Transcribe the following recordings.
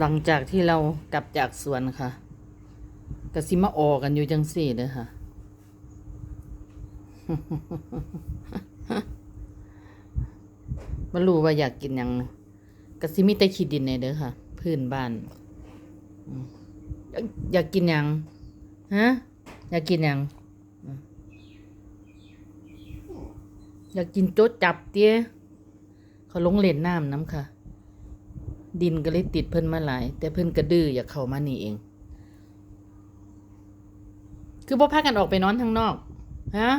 หลังจากที่เรากลับจากสวนค่ะกะสิมาออกันอยู่จังสี่เลยค่ะ มารู้ว่าอยากกินยังกะสิมีแต่ขี้ดินในเด้อค่ะ พื้นบ้าน อยากกินยังฮะอยากกินยังอืมอยากกินโจ๊ดจับเตี้ยเขาลงเล่นน้ำน้ำค่ะ ดินก็เลยติดเพิ่นมาหลาย แต่เพิ่นก็ดื้ออยากเข้ามานี่เอง คือบ่พากันออกไปนอนข้างนอกฮะ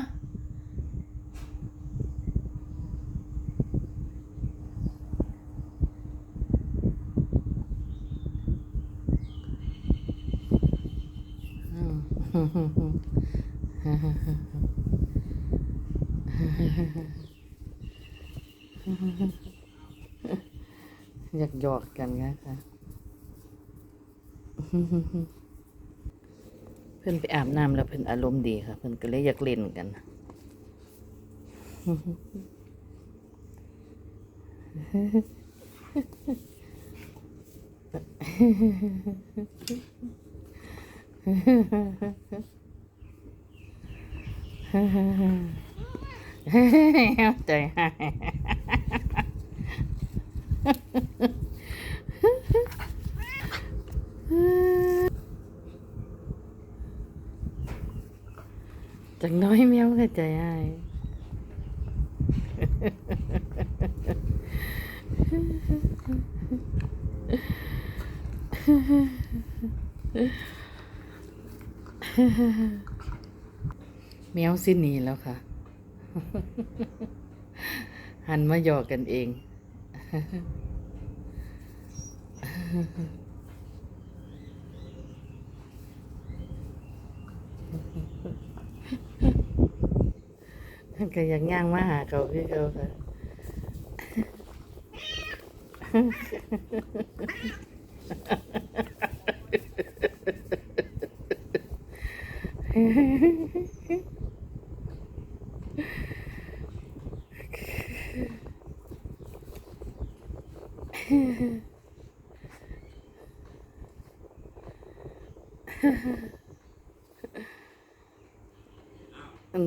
อืม อยากหยอกกันนะคะเพิ่อนไปอาบน้ำแล้วเพิ่อนอารมณ์ดีค่ะ เพิ่อนก็เลยอยากเล่นกันใจให้ จังน้อยแมวก็ใจให้แมวสิ้นนีแล้วค่ะ หันมาหยอกกันเอง ก็ยังย่างมาหาเขาคือเขาค่ะ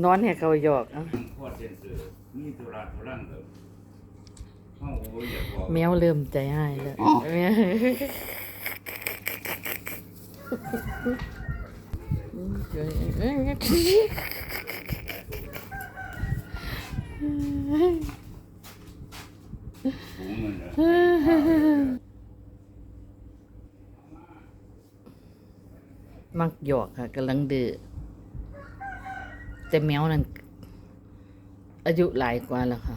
นอนให้เขาหยอกเอาพอดเซ็นเซอร์มีตุลาตุลังเด้อเฮาโอ้ยอยากบอกแมวเริ่มใจหายแล้วแมักหยอกค่ะกำลังดื้อแต่แมวนั้นอายุหลายกว่าแล้วค่ะ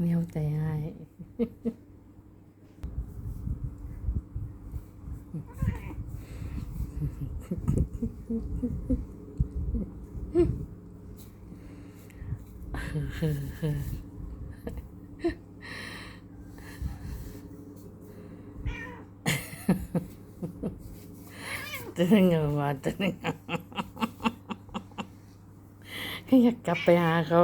แมวใจหายตึงออกมาตึงอยากกลับไปหาเขา